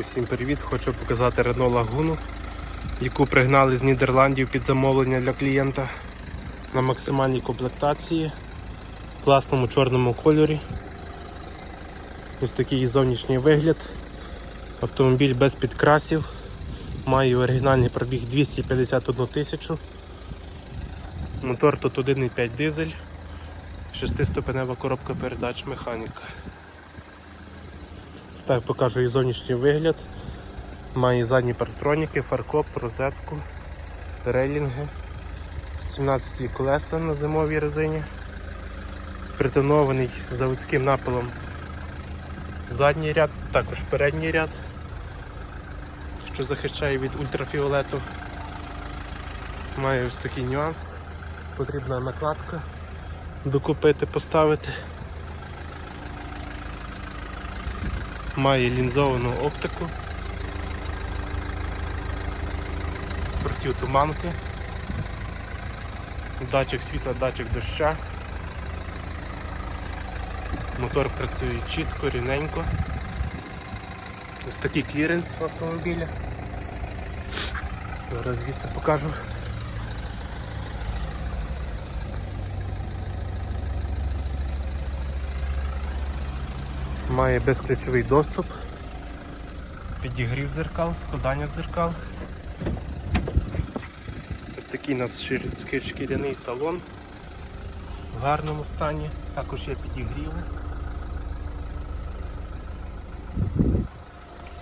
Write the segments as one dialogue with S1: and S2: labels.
S1: Усім привіт! Хочу показати Renault Лагуну, яку пригнали з Нідерландів під замовлення для клієнта на максимальній комплектації, в класному чорному кольорі. Ось такий зовнішній вигляд. Автомобіль без підкрасів, має оригінальний пробіг 251 тисячу. Мотор тут 1,5 дизель, 6-ступенева коробка передач механіка. Так покажу її зовнішній вигляд. Має задні парктроніки, фаркоп, розетку, рейлінги, 17 колеса на зимовій резині, притонований заводським напилом задній ряд, також передній ряд, що захищає від ультрафіолету. Має ось такий нюанс, потрібна накладка докупити, поставити. Має лінзовану оптику, протитуманки, датчик світла, датчик доща. Мотор працює чітко, рівненько. Ось такий кліренс в автомобілі. Зараз звідси покажу. Має безключовий доступ, підігрів дзеркал, складання дзеркал. Ось такий у нас шкіряний салон в гарному стані, також є підігріви.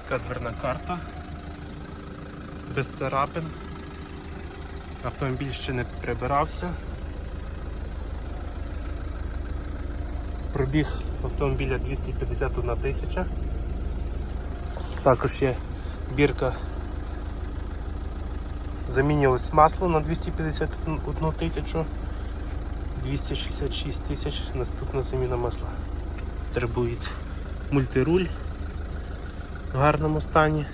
S1: Така дверна карта, без царапин. Автомобіль ще не прибирався. Пробіг автомобіля 251 тисяча. Також є бірка. Замінювалось масло на 251 тисячу. 266 тисяч наступна заміна масла. Требується мультируль в гарному стані.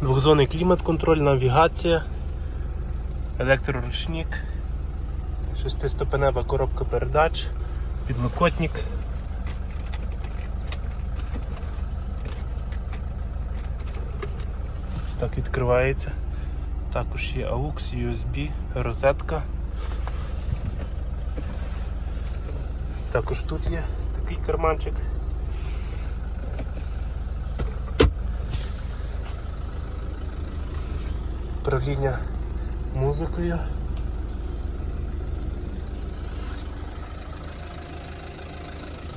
S1: Двохзонний клімат-контроль, навігація, електроручник, шестиступенева коробка передач, підлокотник. Ось так відкривається. Також є AUX, USB, розетка. Також тут є такий карманчик. Управління музикою.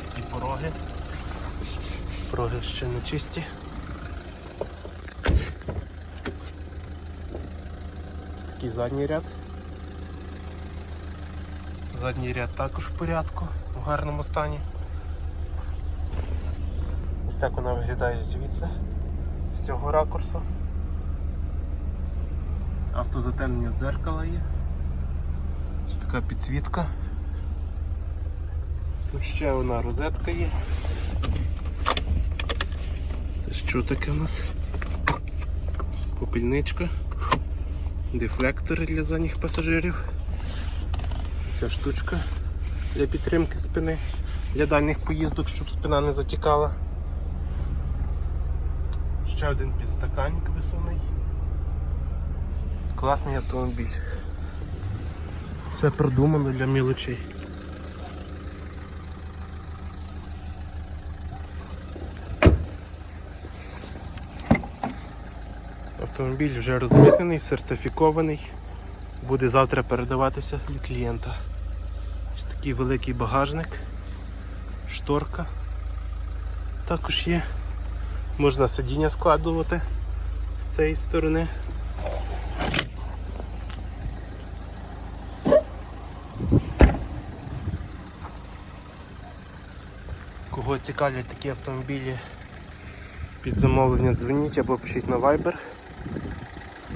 S1: Такі пороги. Пороги ще не чисті. Ось такий задній ряд. Задній ряд також в порядку, в гарному стані. Ось так вона виглядає звідси, з цього ракурсу. Автозатемнення дзеркала є. Ось така підсвітка. Тут ще одна розетка є. Це що таке у нас? Попільничка, дефлектори для задніх пасажирів. Ця штучка для підтримки спини, для дальніх поїздок, щоб спина не затікала. Ще один підстаканник висувний. Класний автомобіль. Все продумано для мілочей. Автомобіль вже розмитнений, сертифікований. Буде завтра передаватися для клієнта. Ось такий великий багажник, шторка. Також є. Можна сидіння складувати з цієї сторони. Кого цікавлять такі автомобілі під замовлення, дзвоніть або пишіть на Viber.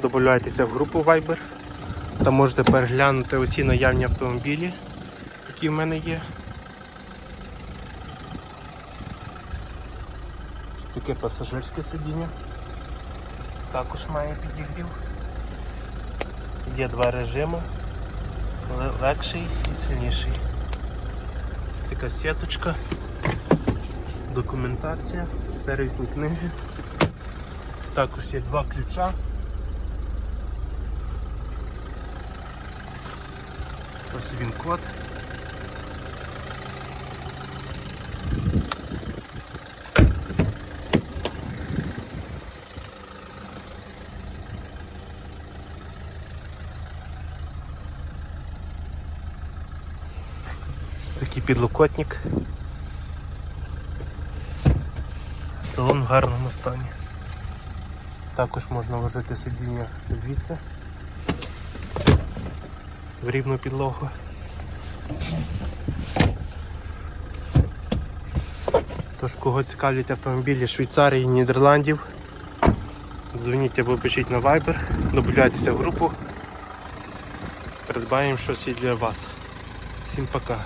S1: Добавляйтеся в групу Viber. Там можете переглянути усі наявні автомобілі, які в мене є. Таке пасажирське сидіння. Також має підігрів. Є два режими. Легший і сильніший. Ось така сіточка. документація, сервісні книги. Також є два ключа. Ось він код. Ось такий підлокотник. Салон в гарному стані. Також можна вложити сидіння звідси в рівну підлогу. Тож, кого цікавлять автомобілі Швейцарії, Нідерландів, дзвоніть або пишіть на Viber, додавайтеся в групу. Придбаємо щось і для вас. Всім пока.